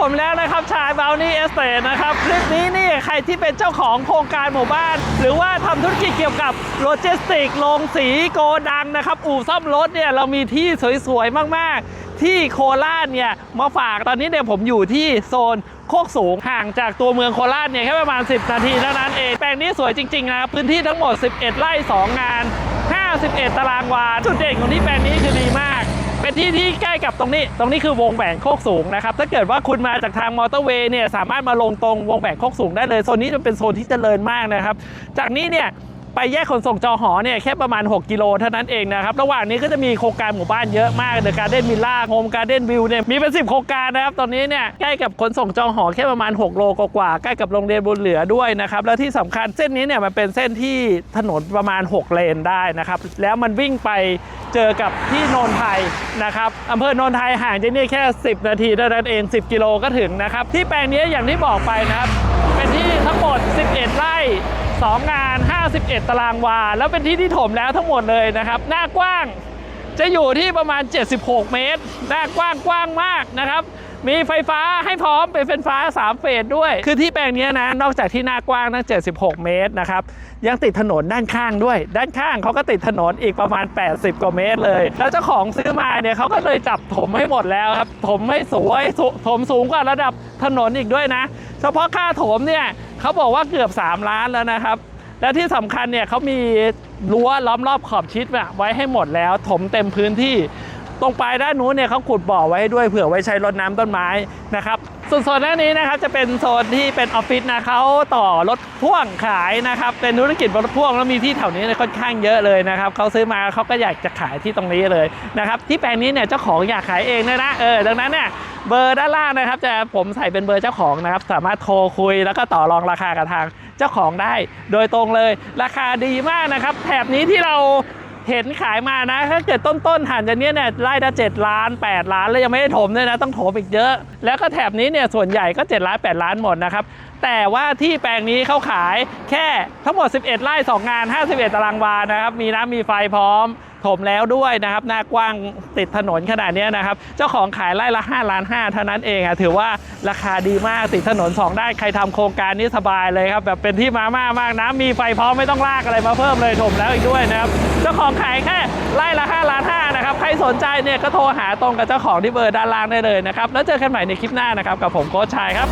ผมแล้วนะครับชายบาวนี่เอสเตนะครับ คลิปนี้นี่ใครที่เป็นเจ้าของโครงการหมู่บ้าน หรือว่าทำธุรกิจเกี่ยวกับโลจิสติกโรงสีโกดังนะครับ อู่ซ่อมรถเนี่ยเรามีที่สวยๆ มากๆ ที่โคราชเนี่ยมาฝากตอนนี้เนี่ยผมอยู่ที่โซนโคกสูงห่างจากตัวเมืองโคราชเนี่ยแค่ประมาณ 10 นาทีเท่านั้นเองแปลงนี้สวยจริงๆนะครับพื้นที่ทั้งหมด 11 ไร่ 2 งาน 51 ตารางวาจุดเด่นของที่แปลงนี้คือดีมาก เป็นที่ที่ใกล้กับตรงนี้ ตรงนี้คือวงแหวนโคกสูงนะครับ ถ้าเกิดว่าคุณมาจากทางมอเตอร์เวย์เนี่ยสามารถมาลงตรงวงแหวนโคกสูงได้เลย โซนนี้จะเป็นโซนที่เจริญมากนะครับ จากนี้เนี่ยไปแยกขนส่งจอหอเนี่ยแค่ประมาณ 6 กิโลเท่านั้นเองนะครับ ระหว่างนี้ก็จะมีโครงการหมู่บ้านเยอะมากเดอะการ์เด้นวิลล่าโฮมการ์เด้นวิวเนี่ยมีเป็น 10 โครงการนะครับ ตอนนี้เนี่ยใกล้กับขนส่งจอหอแค่ประมาณ 6 โลกว่าๆใกล้กับโรงเรียนบุญเหลือด้วยนะครับ แล้วที่สำคัญเส้นนี้เนี่ยมันเป็นเส้นที่ถนนประมาณ 6 เลนได้นะครับ แล้วมันวิ่งไป เจอกับที่โนนไทยนะครับอำเภอโนนไทยห่างจากนี่แค่ 10 นาทีเท่านั้นเอง 10 กิโลก็ถึงนะครับ ที่แปลงนี้อย่างที่บอกไปนะครับ เป็นที่ทั้งหมด 11 ไร่ 2 งาน 51 ตารางวา แล้วเป็นที่ที่ถมแล้วทั้งหมดเลยนะครับ หน้ากว้างจะอยู่ที่ประมาณ 76 เมตร หน้ากว้างกว้างมากนะครับ มีไฟฟ้าให้พร้อมเป็นไฟฟ้า 3 เฟสด้วย คือที่แปลงนี้นะ นอกจากที่หน้ากว้างตั้ง 76 เมตรนะครับ ยังติดถนนด้านข้างด้วย ด้านข้างเขาก็ติดถนนอีกประมาณ 80 กว่าเมตรเลย แล้วเจ้าของซื้อมาเนี่ยเขาก็เลยจับถมให้หมดแล้วครับ ถมให้สวยถมสูงกว่าระดับถนนอีกด้วยนะ เฉพาะค่าถมเนี่ยเขาบอกว่าเกือบ 3 ล้านแล้วนะครับ และที่สำคัญเนี่ยเขามีรั้วล้อมรอบขอบชิดไว้ให้หมดแล้ว ถมเต็มพื้นที่ ตรงปลายด้านนู้นเนี่ยเขาขุดบ่อไว้ให้ด้วยเผื่อไว้ใช้รดน้ำต้นไม้นะครับส่วนโซนด้านนี้นะครับจะเป็นโซนที่เป็นออฟฟิศนะเขาต่อรถพ่วงขายนะครับเป็นธุรกิจรถพ่วงแล้วมีที่แถวนี้นะค่อนข้างเยอะเลยนะครับเขาซื้อมาเขาก็อยากจะขายที่ตรงนี้เลยนะครับที่แปลงนี้เนี่ยเจ้าของอยากขายเองนะนะเออดังนั้นเนี่ยเบอร์ด้านล่างนะครับจะผมใส่เป็นเบอร์เจ้าของนะครับสามารถโทรคุยแล้วก็ต่อรองราคากับทางเจ้าของได้ โดยตรงเลยราคาดีมากนะครับแถบนี้ที่เรา เห็นขายมานะ ถ้าเกิดต้นๆหันจากเนี้ยเนี่ยไร่ละ7ล้าน 8 ล้านแล้วยังไม่ได้ถมด้วยนะ ต้องถมอีกเยอะ แล้วก็แถบนี้เนี่ยส่วนใหญ่ก็7ล้าน8ล้านหมดนะครับแต่ว่าที่แปลงนี้เขาขายแค่ทั้งหมด 11 ไร่ 2 งาน 51 ตารางวานะครับ มีน้ำมีไฟพร้อมถมแล้วด้วยนะครับ หน้ากว้างติดถนนขนาดนี้นะครับ เจ้าของขายไร่ละ5ล้าน5เท่านั้นเองอะถือว่าราคาดีมากติดถนน 2 ได้ใครทำโครงการนี้สบายเลยครับ แบบเป็นที่มาม่ามากน้ำมีไฟพร้อมไม่ต้องลากอะไรมาเพิ่มเลยถมแล้วอีกด้วยนะครับ เจ้าของขายแค่ไร่ละ5ล้าน5นะครับ ใครสนใจเนี่ยก็โทรหาตรงกับเจ้าของที่เบอร์ด้านล่างได้เลยนะครับ แล้วเจอกันใหม่ในคลิปหน้านะครับกับผมโค้ชชายครับ